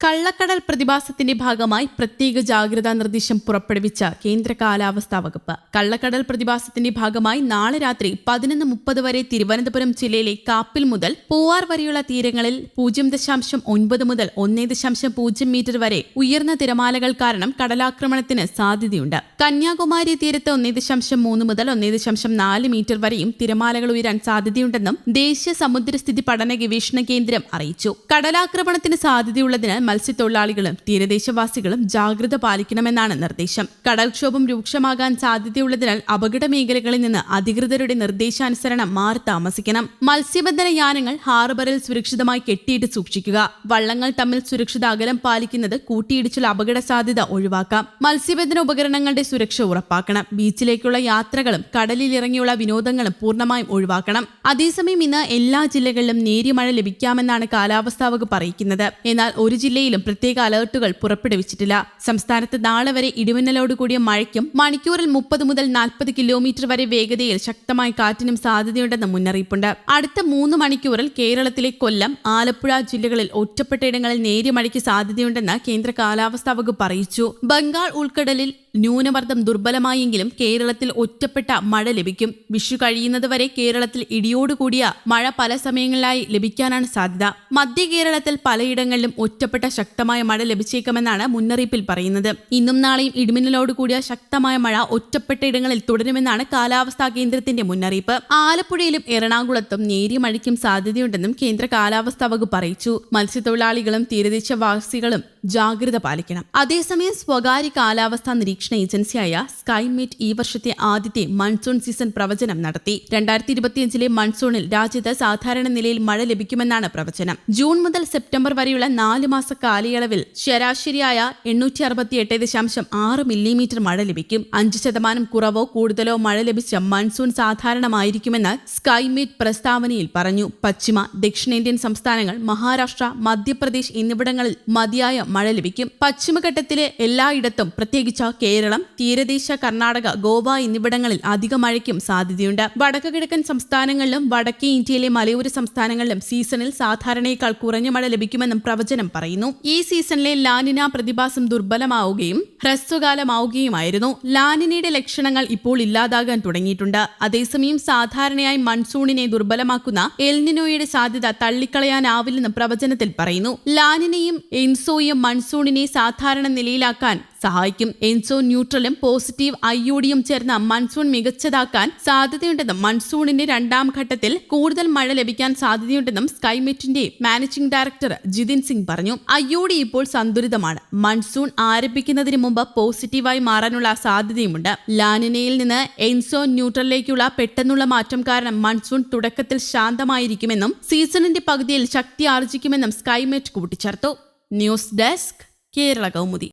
കള്ളക്കടൽ പ്രതിഭാസത്തിന്റെ ഭാഗമായി പ്രത്യേക ജാഗ്രതാ നിർദ്ദേശം പുറപ്പെടുവിച്ച കേന്ദ്ര കാലാവസ്ഥാ വകുപ്പ്. കള്ളക്കടൽ പ്രതിഭാസത്തിന്റെ ഭാഗമായി നാളെ രാത്രി പതിനൊന്ന് മുപ്പത് വരെ തിരുവനന്തപുരം ജില്ലയിലെ കാപ്പിൽ മുതൽ പൂവാർ വരെയുള്ള തീരങ്ങളിൽ പൂജ്യം ദശാംശം ഒൻപത് മുതൽ ഒന്നേ ദശാംശം പൂജ്യം മീറ്റർ വരെ ഉയർന്ന തിരമാലകൾ കാരണം കടലാക്രമണത്തിന് സാധ്യതയുണ്ട്. കന്യാകുമാരി തീരത്ത് ഒന്നേ ദശാംശം മൂന്ന് മുതൽ ഒന്നേ ദശാംശം നാല് മീറ്റർ വരെയും തിരമാലകൾ ഉയരാൻ സാധ്യതയുണ്ടെന്നും ദേശീയ സമുദ്രസ്ഥിതി പഠന ഗവേഷണ കേന്ദ്രം അറിയിച്ചു. കടലാക്രമണത്തിന് സാധ്യതയുള്ളതിനാൽ മത്സ്യത്തൊഴിലാളികളും തീരദേശവാസികളും ജാഗ്രത പാലിക്കണമെന്നാണ് നിർദ്ദേശം. കടൽക്ഷോഭം രൂക്ഷമാകാൻ സാധ്യതയുള്ളതിനാൽ അപകട മേഖലകളിൽ നിന്ന് അധികൃതരുടെ നിർദ്ദേശാനുസരണം മാറി താമസിക്കണം. മത്സ്യബന്ധന യാനങ്ങൾ ഹാർബറിൽ സുരക്ഷിതമായി കെട്ടിയിട്ട് സൂക്ഷിക്കുക. വള്ളങ്ങൾ തമ്മിൽ സുരക്ഷിത അകലം പാലിക്കുന്നത് കൂട്ടിയിടിച്ചുള്ള അപകട സാധ്യത ഒഴിവാക്കാം. മത്സ്യബന്ധന ഉപകരണങ്ങളുടെ സുരക്ഷ ഉറപ്പാക്കണം. ബീച്ചിലേക്കുള്ള യാത്രകളും കടലിൽ ഇറങ്ങിയുള്ള വിനോദങ്ങളും പൂർണമായും ഒഴിവാക്കണം. അതേസമയം ഇന്ന് എല്ലാ ജില്ലകളിലും നേരിയ മഴ ലഭിക്കാമെന്നാണ് കാലാവസ്ഥാ വകുപ്പ് അറിയിക്കുന്നത്. എന്നാൽ ഒരു ജില്ലയിലും പ്രത്യേക അലർട്ടുകൾ പുറപ്പെടുവിച്ചിട്ടില്ല. സംസ്ഥാനത്ത് നാളെ വരെ ഇടിമിന്നലോട് കൂടിയ മഴയ്ക്കും മണിക്കൂറിൽ മുപ്പത് മുതൽ നാൽപ്പത് കിലോമീറ്റർ വരെ വേഗതയിൽ ശക്തമായ കാറ്റിനും സാധ്യതയുണ്ടെന്ന് മുന്നറിയിപ്പുണ്ട്. അടുത്ത മൂന്ന് മണിക്കൂറിൽ കേരളത്തിലെ കൊല്ലം ആലപ്പുഴ ജില്ലകളിൽ ഒറ്റപ്പെട്ടയിടങ്ങളിൽ നേരിയ മഴയ്ക്ക് സാധ്യതയുണ്ടെന്ന് കേന്ദ്ര കാലാവസ്ഥാ വകുപ്പ് അറിയിച്ചു. ബംഗാൾ ഉൾക്കടലിൽ ന്യൂനമർദ്ദം ദുർബലമായെങ്കിലും കേരളത്തിൽ ഒറ്റപ്പെട്ട മഴ ലഭിക്കും. വിഷു കഴിയുന്നതുവരെ കേരളത്തിൽ ഇടിയോടുകൂടിയ മഴ പല സമയങ്ങളിലായി ലഭിക്കാനാണ് സാധ്യത. മധ്യ കേരളത്തിൽ പലയിടങ്ങളിലും ഒറ്റപ്പെട്ട ശക്തമായ മഴ ലഭിച്ചേക്കുമെന്നാണ് മുന്നറിയിപ്പിൽ പറയുന്നത്. ഇന്നും നാളെയും ഇടിമിന്നലോട് കൂടിയ ശക്തമായ മഴ ഒറ്റപ്പെട്ട ഇടങ്ങളിൽ തുടരുമെന്നാണ് കാലാവസ്ഥാ കേന്ദ്രത്തിന്റെ മുന്നറിയിപ്പ്. ആലപ്പുഴയിലും എറണാകുളത്തും നേരിയ മഴയ്ക്കും സാധ്യതയുണ്ടെന്നും കേന്ദ്ര കാലാവസ്ഥാ വകുപ്പ് അറിയിച്ചു. മത്സ്യത്തൊഴിലാളികളും തീരദേശവാസികളും ജാഗ്രത പാലിക്കണം. അതേസമയം സ്വകാര്യ കാലാവസ്ഥാ നിരീക്ഷണ ഏജൻസിയായ സ്കൈമേറ്റ് ഈ വർഷത്തെ ആദ്യത്തെ മൺസൂൺ സീസൺ പ്രവചനം നടത്തി. രണ്ടായിരത്തി ഇരുപത്തിയഞ്ചിലെ മൺസൂണിൽ രാജ്യത്ത് സാധാരണ നിലയിൽ മഴ ലഭിക്കുമെന്നാണ് പ്രവചനം. ജൂൺ മുതൽ സെപ്റ്റംബർ വരെയുള്ള നാല് മാസ കാലയളവിൽ ശരാശരിയായ എണ്ണൂറ്റി അറുപത്തി എട്ട് ദശാംശം ആറ് മില്ലിമീറ്റർ മഴ ലഭിക്കും. അഞ്ച് ശതമാനം കുറവോ കൂടുതലോ മഴ ലഭിച്ച മൺസൂൺ സാധാരണമായിരിക്കുമെന്ന് സ്കൈമേറ്റ് പ്രസ്താവനയിൽ പറഞ്ഞു. പശ്ചിമ ദക്ഷിണേന്ത്യൻ സംസ്ഥാനങ്ങൾ മഹാരാഷ്ട്ര മധ്യപ്രദേശ് എന്നിവിടങ്ങളിൽ മതിയായ മഴ ലഭിക്കും. പശ്ചിമഘട്ടത്തിലെ എല്ലായിടത്തും പ്രത്യേകിച്ച് കേരളം തീരദേശ കർണാടക ഗോവ എന്നിവിടങ്ങളിൽ അധിക മഴയ്ക്കും സാധ്യതയുണ്ട്. വടക്കു കിഴക്കൻ സംസ്ഥാനങ്ങളിലും വടക്കേ ഇന്ത്യയിലെ മലയോര സംസ്ഥാനങ്ങളിലും സീസണിൽ സാധാരണയേക്കാൾ കുറഞ്ഞ മഴ ലഭിക്കുമെന്നും പ്രവചനം പറയുന്നു. ഈ സീസണിലെ ലാനിന പ്രതിഭാസം ദുർബലമാവുകയും ഹ്രസ്വകാലമാവുകയുമായിരുന്നു ലാനിനയുടെ ലക്ഷണങ്ങൾ ഇപ്പോൾ ഇല്ലാതാകാൻ തുടങ്ങിയിട്ടുണ്ട്. അതേസമയം സാധാരണയായി മൺസൂണിനെ ദുർബലമാക്കുന്ന എൽനിനോയുടെ സാധ്യത തള്ളിക്കളയാനാവില്ലെന്ന് പ്രവചനത്തിൽ പറയുന്നു. ലാനിനയും എൻസോയും മൺസൂണിനെ സാധാരണ നിലയിലാക്കാൻ സഹായിക്കും. എൻസോ ന്യൂട്രലും പോസിറ്റീവ് അയ്യോഡിയും ചേർന്ന മൺസൂൺ മികച്ചതാക്കാൻ സാധ്യതയുണ്ടെന്നും മൺസൂണിന്റെ രണ്ടാം ഘട്ടത്തിൽ കൂടുതൽ മഴ ലഭിക്കാൻ സാധ്യതയുണ്ടെന്നും സ്കൈമെറ്റിന്റെ മാനേജിംഗ് ഡയറക്ടർ ജിതിൻ സിംഗ് പറഞ്ഞു. അയ്യോഡി ഇപ്പോൾ സന്തുലിതമാണ്. മൺസൂൺ ആരംഭിക്കുന്നതിന് മുമ്പ് പോസിറ്റീവായി മാറാനുള്ള സാധ്യതയുമുണ്ട്. ലാനിനയിൽ നിന്ന് എൻസോ ന്യൂട്രലിലേക്കുള്ള പെട്ടെന്നുള്ള മാറ്റം കാരണം മൺസൂൺ തുടക്കത്തിൽ ശാന്തമായിരിക്കുമെന്നും സീസണിന്റെ പകുതിയിൽ ശക്തി ആർജിക്കുമെന്നും സ്കൈമെറ്റ് കൂട്ടിച്ചേർത്തു. News desk Kerala Kaumudi.